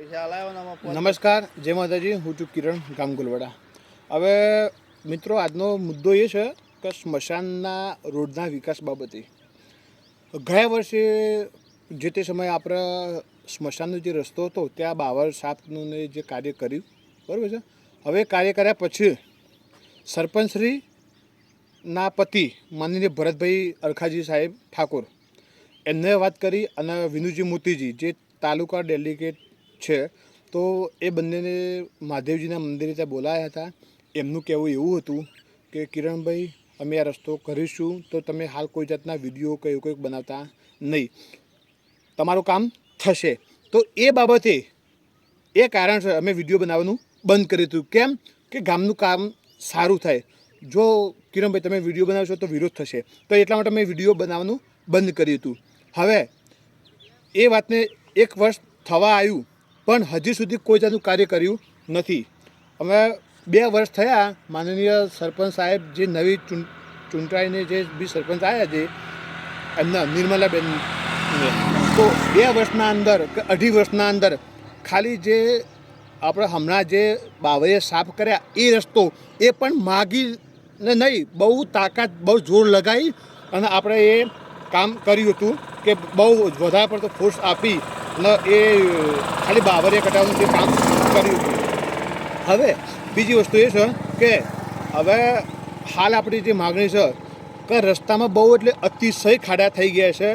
નમસ્કાર, જય માતાજી, હું છું કિરણ ગામ ગુલવાડા હવે મિત્રો, આજનો મુદ્દો એ છે કે સ્મશાનના રોડના વિકાસ બાબતે. ગયા વર્ષે જે તે સમયે આપણે સ્મશાનનો જે રસ્તો હતો, ત્યાં બાવર સાપનું જે કાર્ય કર્યું, બરાબર છે? હવે કાર્ય કર્યા પછી સરપંચશ્રીના પતિ માનનીય ભરતભાઈ અરખાજી સાહેબ ઠાકોર એમને વાત કરી અને વિનુજી મોતીજી, જે તાલુકા ડેલિગેટ છે. તો એ બંનેને મહાદેવજીના મંદિરે ત્યાં બોલાયા હતા. એમનું કહેવું એવું હતું કે, કિરણભાઈ, અમે આ રસ્તો કરીશું, તો તમે હાલ કોઈ જાતના વીડિયો કે એવું કંઈક બનાવતા નહીં. તમારું કામ થશે. તો એ બાબતે એ કારણસર અમે વીડિયો બનાવવાનું બંધ કર્યું હતું. કેમ કે ગામનું કામ સારું થાય. જો કિરણભાઈ, તમે વીડિયો બનાવશો તો વિરોધ થશે. તો એટલા માટે મેં વીડિયો બનાવવાનું બંધ કર્યું હતું. હવે એ વાતને એક વર્ષ થવા આવ્યું. પણ હજી સુધી કોઈ જાતનું કાર્ય કર્યું નથી. અમે બે વર્ષ થયા માનનીય સરપંચ સાહેબ જે નવી ચૂં, ચૂંટાઈને જે બી સરપંચ આવ્યા છે, એમના નિર્મલાબેન તો બે વર્ષના અંદર કે અઢી વર્ષના અંદર ખાલી જે આપણે હમણાં જે બાવળીએ સાફ કર્યા એ રસ્તો એ પણ માગીને નહીં, બહુ તાકાત, બહુ જોર લગાવી અને આપણે એ કામ કર્યું હતું કે બહુ વધારે પડતો ફોર્સ આપી અને એ ખાલી બાવળીએ કટાવવાનું જે કામ કર્યું હવે બીજી વસ્તુ એ છે કે હવે હાલ આપણી જે માગણી છે કે રસ્તામાં બહુ એટલે અતિશય ખાડા થઈ ગયા છે.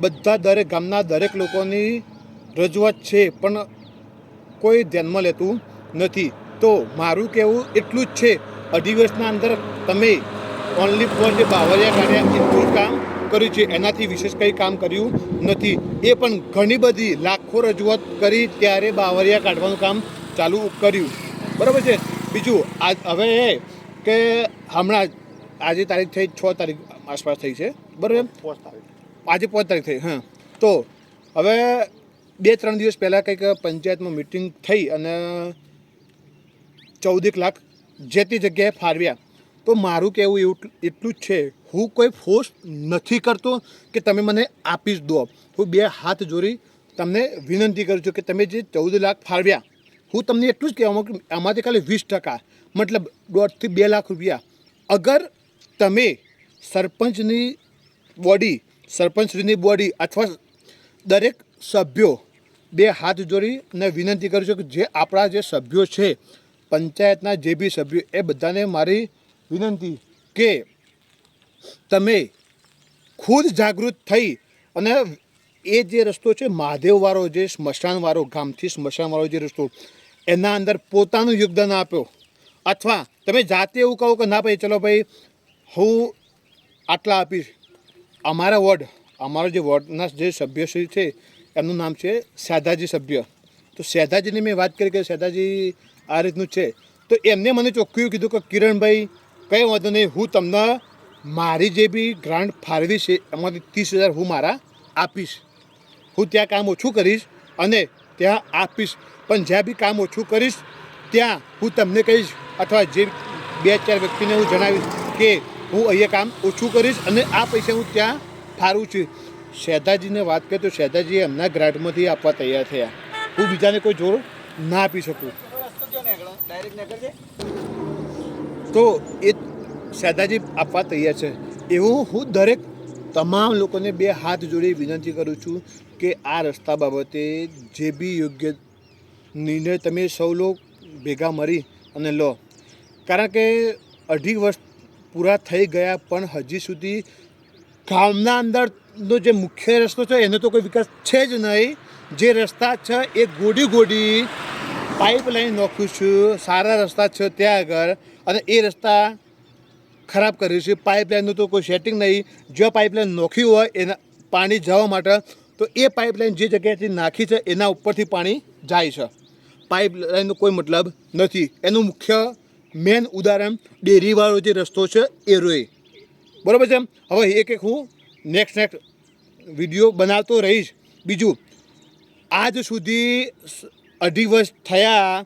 બધા દરેક ગામના દરેક લોકોની રજૂઆત છે, પણ કોઈ ધ્યાનમાં લેતું નથી. તો મારું કહેવું એટલું જ છે. અઢી વર્ષના અંદર તમે ઓનલી ફોર જે બાવરિયા કાઢ્યા એટલું કામ કર્યું છે એનાથી વિશેષ કંઈ કામ કર્યું નથી. એ પણ ઘણી બધી લાખો રજૂઆત કરી ત્યારે બાવરિયા કાઢવાનું કામ ચાલુ કર્યું. બરાબર છે? બીજું આ હવે એ કે હમણાં આજે તારીખ થઈ છ તારીખ આસપાસ થઈ છે. બરાબર આજે પાંચ તારીખ થઈ હા. તો હવે બે ત્રણ દિવસ પહેલાં કંઈક પંચાયતમાં મિટિંગ થઈ અને ચૌદેક લાખ જે તે જગ્યાએ ફાળવ્યા. તો મારું કહેવું એવું એટલું જ છે હું કોઈ ફોર્સ નથી કરતો કે તમે મને આપી જ દો. હું બે હાથ જોડી તમને વિનંતી કરું છું કે તમે જે ચૌદ લાખ ફાળવ્યા, હું તમને એટલું જ કહેવા કે આમાંથી ખાલી વીસ ટકા, મતલબ દોઢથી બે લાખ રૂપિયા. અગર તમે સરપંચની બોડી સરપંચની બોડી અથવા દરેક સભ્યો બે હાથ જોડી અને વિનંતી કરું છું કે જે આપણા જે સભ્યો છે, પંચાયતના જે બી સભ્યો, એ બધાને મારી વિનંતી કે તમે ખુદ જાગૃત થઈ અને એ જે રસ્તો છે, મહાદેવવાળો જે સ્મશાનવાળો, ગામથી સ્મશાનવાળો જે રસ્તો, એના અંદર પોતાનું યોગદાન આપ્યો. અથવા તમે જાતે એવું કહો કે, ના ભાઈ, ચલો ભાઈ, હું આટલા આપીશ. અમારા વોર્ડ, અમારો જે વોર્ડના જે સભ્યશ્રી છે, એમનું નામ છે સેધાજી સભ્ય. તો સેધાજીની મેં વાત કરી કે સેધાજી આ રીતનું છે. તો એમને મને ચોખ્ખું કીધું કે, કિરણભાઈ, કંઈ વાંધો નહીં, હું તમને મારી જે બી ગ્રાન્ટ ફાળવી છે એમાંથી ત્રીસ હજાર હું મારા આપીશ. હું ત્યાં કામ ઓછું કરીશ અને ત્યાં આપીશ. પણ જ્યાં બી કામ ઓછું કરીશ ત્યાં હું તમને કહીશ અથવા જે બે ચાર વ્યક્તિને હું જણાવીશ કે હું અહીંયા કામ ઓછું કરીશ અને આ પૈસા હું ત્યાં ફાળવું છું. શેદાજીને વાત કરીએ તો શેદાજી એમના ગ્રાન્ટમાંથી આપવા તૈયાર થયા. હું બીજાને કોઈ જોર ના આપી શકું. તો એ શેધાજી આપવા તૈયાર છે. એવું હું દરેક તમામ લોકોને બે હાથ જોડી વિનંતી કરું છું કે આ રસ્તા બાબતે જે બી યોગ્ય નિર્ણય તમે સૌ લોકો ભેગા મળી અને લો. કારણ કે અઢી વર્ષ પૂરા થઈ ગયા પણ હજી સુધી ગામના અંદરનો જે મુખ્ય રસ્તો છે એનો તો કોઈ વિકાસ છે જ નહીં. જે રસ્તા છે એ ગોડી ગોડી પાઇપલાઇન નાખું છું. સારા રસ્તા છે ત્યાં આગળ અને એ રસ્તા ખરાબ કર્યું છે. પાઇપલાઇનનું તો કોઈ સેટિંગ નહીં. જો પાઇપલાઇન નોખી હોય, એના પાણી જવા માટે, તો એ પાઇપલાઇન જે જગ્યાએથી નાખી છે, એના ઉપરથી પાણી જાય છે. પાઇપલાઇનનો કોઈ મતલબ નથી. એનું મુખ્ય મેન ઉદાહરણ ડેરીવાળો જે રસ્તો છે, એ રોય. બરાબર છે હવે એક એક હું નેક્સ્ટ નેક્સ્ટ વીડિયો બનાવતો રહીશ. બીજું, આજ સુધી અઢી વર્ષ થયા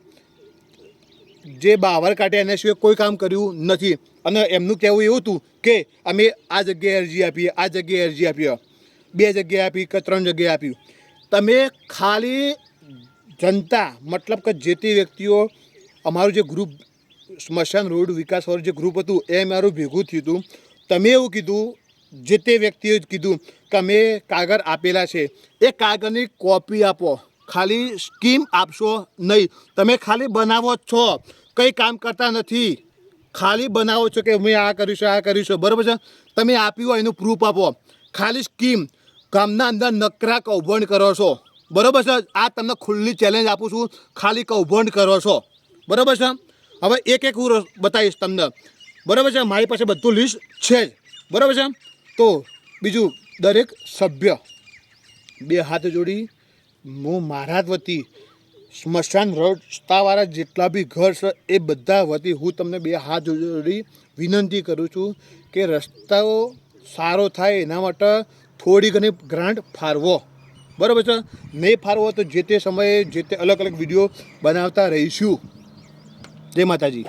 જે બાવર કાઢે એના સિવાય કોઈ કામ કર્યું નથી. અને એમનું કહેવું એવું હતું કે અમે આ જગ્યાએ અરજી આપીએ, આ જગ્યાએ અરજી આપીએ. બે જગ્યાએ આપી કે ત્રણ જગ્યાએ આપ્યું. તમે ખાલી જનતા, મતલબ કે જે તે વ્યક્તિઓ, અમારું જે ગ્રુપ સ્મશાન રોડ વિકાસવાળું જે ગ્રુપ હતું, એ મારું ભેગું થયું હતું. તમે એવું કીધું, જે તે વ્યક્તિએ કીધું કે અમે કાગળ આપેલા છે. એ કાગળની કોપી આપો. ખાલી સ્કીમ આપશો નહીં. તમે ખાલી બનાવો છો. કંઈ કામ કરતા નથી. ખાલી બનાવો છો કે અમે આ કરીશું આ કરીશું બરાબર છે? તમે આપ્યું હોય એનું પ્રૂફ આપો. ખાલી સ્કીમ. ગામના અંદર નકરા કૌભંડ કરો છો. બરાબર છે? આ તમને ખુલ્લી ચેલેન્જ આપું છું. ખાલી કૌભંડ કરો છો. બરાબર છે? હવે એક એક હું બતાવીશ તમને. બરાબર છે? મારી પાસે બધું લિસ્ટ છે જ. બરાબર છે? તો બીજું દરેક સભ્ય બે હાથ જોડી હું મારા વતી સ્મશાન રસ્તાવાળા જેટલા બી ઘર છે, એ બધા વતી હું તમને બે હાથ જોડી વિનંતી કરું છું કે રસ્તાઓ સારો થાય એના માટે થોડી ઘણી ગ્રાન્ટ ફાળવો. બરાબર છે? નહીં ફાળવો તો જે તે સમયે જે તે અલગ અલગ વીડિયો બનાવતા રહીશું. જય માતાજી.